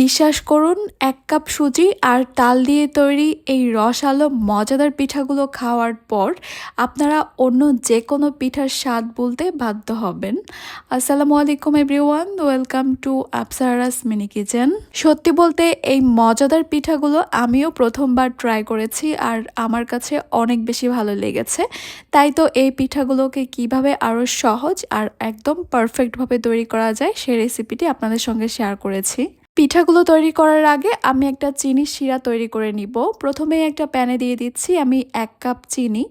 বিশ্বাস করুন, এক কাপ সুজি আর তাল দিয়ে তৈরি এই রসালো, মজাদার পিঠাগুলো খাওয়ার পর আপনারা অন্য যে কোনো পিঠার স্বাদ বলতে বাধ্য হবেন। আসসালামু আলাইকুম everyone, welcome to Apsara's mini kitchen. সত্যি বলতে এই মজাদার পিঠাগুলো আমিও প্রথমবার ট্রাই করেছি আর আমার কাছে অনেক বেশি ভালো লেগেছে। তাই তো এই পিঠাগুলোকে কীভাবে আরও সহজ আর একদম পারফেক্টভাবে তৈরি করা যায় সেই রেসিপিটি আপনাদের সঙ্গে শেয়ার করেছি। পিঠাগুলো তৈরি করার আগে আমি একটা চিনির শিরা তৈরি করে নিব। প্রথমে একটা প্যানে দিয়ে দিচ্ছি আমি এক কাপ চিনি।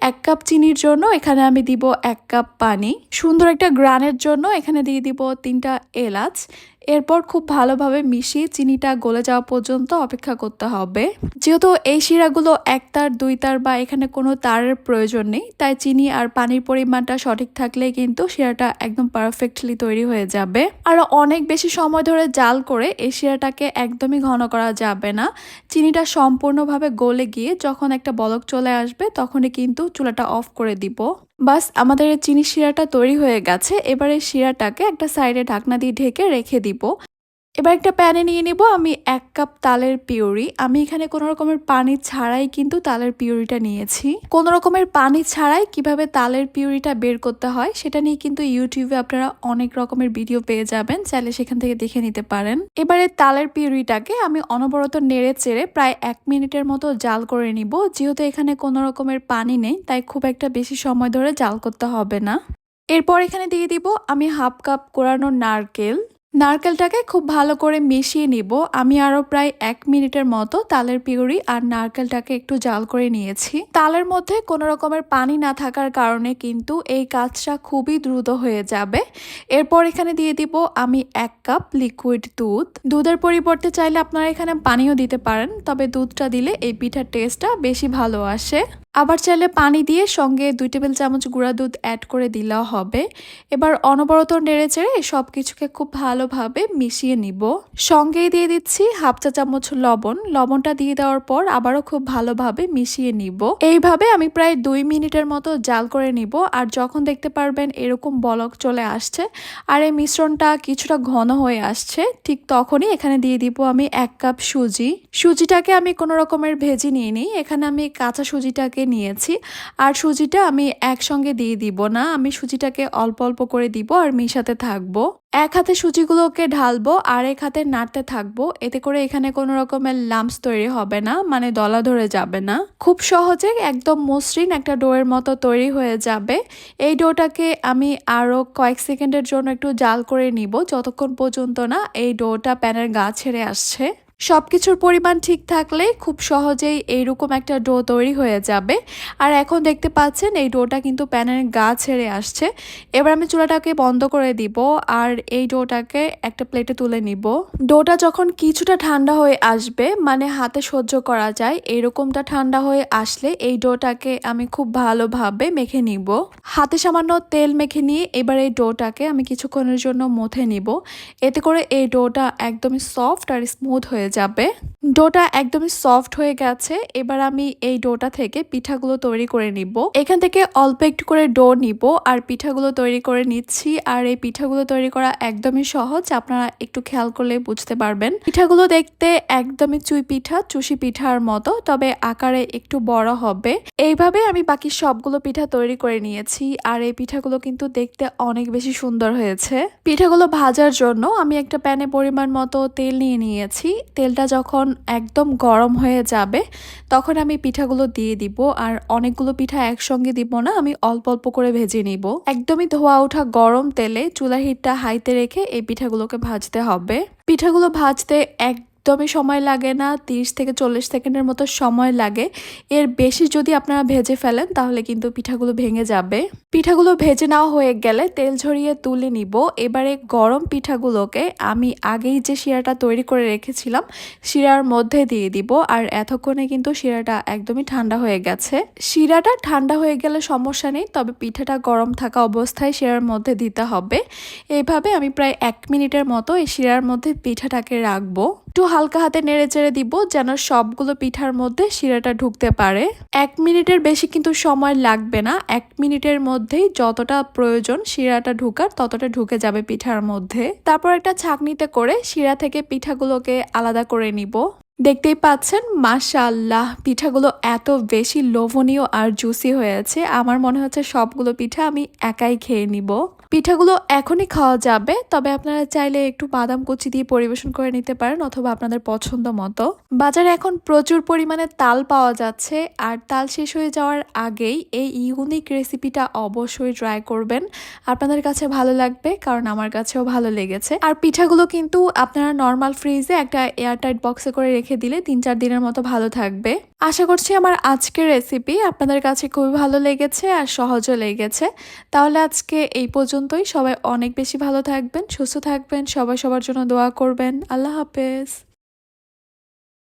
এক কাপ চিনির জন্য এখানে আমি দিব এক কাপ পানি। সুন্দর একটা গ্রানের জন্য এখানে দিয়ে দিব তিনটা এলাচ। এরপর খুব ভালোভাবে মিশিয়ে চিনিটা গলে যাওয়া পর্যন্ত অপেক্ষা করতে হবে। যেহেতু এই শিরাগুলো এক তার, দুই তার বা এখানে কোনো তারের প্রয়োজন নেই, তাই চিনি আর পানির পরিমাণটা সঠিক থাকলে কিন্তু শিরাটা একদম পারফেক্টলি তৈরি হয়ে যাবে। আর অনেক বেশি সময় ধরে জাল করে এই শিরাটাকে একদমই ঘন করা যাবে না। চিনিটা সম্পূর্ণভাবে গলে গিয়ে যখন একটা বলক চলে আসবে, তখনই কিন্তু চুলাটা অফ করে দিব। বাস, আমাদের চিনি শিরাটা তৈরি হয়ে গেছে। এবারে শিরাটাকে একটা সাইডে ঢাকনা দিয়ে ঢেকে রেখে দিব। এবার একটা প্যানে নিয়ে নিব। আমি এক কাপ তালের পিউরি। আমি এখানে কোনো রকমের পানি ছাড়াই কিন্তু তালের পিউরিটা নিয়েছি। কোনো রকমের পানি ছাড়াই কীভাবে তালের পিউরিটা বের করতে হয়, সেটা নিয়ে কিন্তু ইউটিউবে আপনারা অনেক রকমের ভিডিও পেয়ে যাবেন। চাইলে সেখান থেকে দেখে নিতে পারেন। এবারে তালের পিউরিটাকে আমি অনবরত নেড়ে চেড়ে প্রায় এক মিনিটের মতো জাল করে নিব। যেহেতু এখানে কোনো রকমের পানি নেই, তাই খুব একটা বেশি সময় ধরে জাল করতে হবে না। এরপর এখানে দিয়ে দিব আমি হাফ কাপ কোরানো নারকেল। নারকেলটাকে খুব ভালো করে মিশিয়ে নিব। আমি আরও প্রায় এক মিনিটের মতো তালের পিউরি আর নারকেলটাকে একটু জাল করে নিয়েছি। তালের মধ্যে কোনো রকমের পানি না থাকার কারণে কিন্তু এই কাজটা খুবই দ্রুত হয়ে যাবে। এরপর এখানে দিয়ে দিব আমি এক কাপ লিকুইড দুধ। দুধের পরিবর্তে চাইলে আপনারা এখানে পানিও দিতে পারেন, তবে দুধটা দিলে এই পিঠার টেস্টটা বেশি ভালো আসে। আবার চাইলে পানি দিয়ে সঙ্গে দুই টেবিল চামচ গুঁড়া দুধ অ্যাড করে দিলেও হবে। এবার অনবরত নেড়ে চেড়ে সব কিছুকে খুব ভালোভাবে মিশিয়ে নিব। সঙ্গেই দিয়ে দিচ্ছি হাফ চা চামচ লবণ। লবণটা দিয়ে দেওয়ার পর আবারও খুব ভালোভাবে মিশিয়ে নিব। এইভাবে আমি প্রায় দুই মিনিটের মতো জাল করে নিব। আর যখন দেখতে পারবেন এরকম বলক চলে আসছে আর এই মিশ্রণটা কিছুটা ঘন হয়ে আসছে, ঠিক তখনই এখানে দিয়ে দিব আমি এক কাপ সুজি। সুজিটাকে আমি কোনো রকমের ভেজি নিয়ে নিই এখানে আমি কাঁচা সুজিটাকে নিয়েছি। আর সুজিটা আমি একসঙ্গে দিয়ে দিব না। আমি সুজিটাকে অল্প অল্প করে দিব আর মিশাতে থাকব। এক হাতে সুজিগুলোকে ঢালবো আর এক হাতে নাড়তে থাকব। এতে করে এখানে কোনো রকমের লাম্পস তৈরি হবে না মানে দলা ধরে যাবে না। খুব সহজে একদম মসৃণ একটা ডোয়ের মতো তৈরি হয়ে যাবে। এই ডোটাকে আমি আরও কয়েক সেকেন্ডের জন্য একটু জাল করে নিব। যতক্ষণ পর্যন্ত না এই ডোটা প্যানের গা ছেড়ে আসছে। সব কিছুর পরিমাণ ঠিক থাকলে খুব সহজেই এইরকম একটা ডো তৈরি হয়ে যাবে। আর এখন দেখতে পাচ্ছেন এই ডোটা কিন্তু প্যানের গা ছেড়ে আসছে। এবার আমি চুলাটাকে বন্ধ করে দিব আর এই ডোটাকে একটা প্লেটে তুলে নিব। ডোটা যখন কিছুটা ঠান্ডা হয়ে আসবে মানে হাতে সহ্য করা যায়, এরকমটা ঠান্ডা হয়ে আসলে এই ডোটাকে আমি খুব ভালোভাবে মেখে নিব। হাতে সামান্য তেল মেখে নিয়ে এবার এই ডোটাকে আমি কিছুক্ষণের জন্য মথে নিব। এতে করে এই ডোটা একদমই সফট আর স্মুথ হয়ে যাবে। ডোটা একদমই সফট হয়ে গেছে। এবার আমি এই ডোটা থেকে পিঠাগুলো তৈরি করে নিব। এখান থেকে অল্প একটু করে ডো নিব আর পিঠাগুলো তৈরি করে নিচ্ছি। আর এই পিঠাগুলো তৈরি করা একদমই সহজ। আপনারা একটু খেয়াল করলে বুঝতে পারবেন। পিঠাগুলো দেখতে একদমই চুই পিঠা, চুষি পিঠার মতো, তবে আকারে একটু বড় হবে। এইভাবে আমি বাকি সবগুলো পিঠা তৈরি করে নিয়েছি। আর এই পিঠাগুলো কিন্তু দেখতে অনেক বেশি সুন্দর হয়েছে। পিঠাগুলো ভাজার জন্য আমি একটা প্যানে পরিমাণ মতো তেল নিয়ে নিয়েছি। তেলটা যখন একদম গরম হয়ে যাবে, তখন আমি পিঠাগুলো দিয়ে দিব আর অনেকগুলো পিঠা একসঙ্গে দিব না, আমি অল্প অল্প করে ভেজে নিব। একদমই ধোয়া ওঠা গরম তেলে চুলা হিটটা হাইতে রেখে এই পিঠাগুলোকে ভাজতে হবে। পিঠাগুলো ভাজতে এক একদমই সময় লাগে না, তিরিশ থেকে চল্লিশ সেকেন্ডের মতো সময় লাগে। এর বেশি যদি আপনারা ভেজে ফেলেন, তাহলে কিন্তু পিঠাগুলো ভেঙে যাবে। পিঠাগুলো ভেজে নেওয়া হয়ে গেলে তেল ঝরিয়ে তুলে নিব। এবারে গরম পিঠাগুলোকে আমি আগেই যে শিরাটা তৈরি করে রেখেছিলাম, শিরার মধ্যে দিয়ে দিব। আর এতক্ষণে কিন্তু শিরাটা একদমই ঠান্ডা হয়ে গেছে। শিরাটা ঠান্ডা হয়ে গেলে সমস্যা নেই, তবে পিঠাটা গরম থাকা অবস্থায় শিরার মধ্যে দিতে হবে। এইভাবে আমি প্রায় এক মিনিটের মতো এই শিরার মধ্যে পিঠাটাকে রাখব। একটু হালকা হাতে নেড়ে চেড়ে দিব যেন সবগুলো পিঠার মধ্যে শিরাটা ঢুকতে পারে। এক মিনিটের বেশি কিন্তু সময় লাগবে না। এক মিনিটের মধ্যেই যতটা প্রয়োজন শিরাটা ঢুকার ততটা ঢুকে যাবে পিঠার মধ্যে। তারপর একটা ছাকনিতে করে শিরা থেকে পিঠাগুলোকে আলাদা করে নিব। দেখতেই পাচ্ছেন, মাশাআল্লাহ, পিঠাগুলো এত বেশি লোভনীয় আর জুসি হয়েছে। আমার মনে হচ্ছে সবগুলো পিঠা আমি একাই খেয়ে নিব। পিঠাগুলো এখনই খাওয়া যাবে, তবে আপনারা চাইলে একটু বাদাম কুচি দিয়ে পরিবেশন করে নিতে পারেন অথবা আপনাদের পছন্দ মতো। বাজারে এখন প্রচুর পরিমাণে তাল পাওয়া যাচ্ছে, আর তাল শেষ হয়ে যাওয়ার আগেই এই ইউনিক রেসিপিটা অবশ্যই ট্রাই করবেন। আপনাদের কাছে ভালো লাগবে, কারণ আমার কাছেও ভালো লেগেছে। আর পিঠাগুলো কিন্তু আপনারা নর্মাল ফ্রিজে একটা এয়ারটাইট বক্সে করে রেখে দিলে তিন চার দিনের মতো ভালো থাকবে। আশা করছি আমার আজকের রেসিপি আপনাদের কাছে খুবই ভালো লেগেছে আর সহজও লেগেছে। তাহলে আজকে এই পর্যন্তই। সবাই অনেক বেশি ভালো থাকবেন, সুস্থ থাকবেন, সবাই সবার জন্য দোয়া করবেন। আল্লাহ হাফেজ।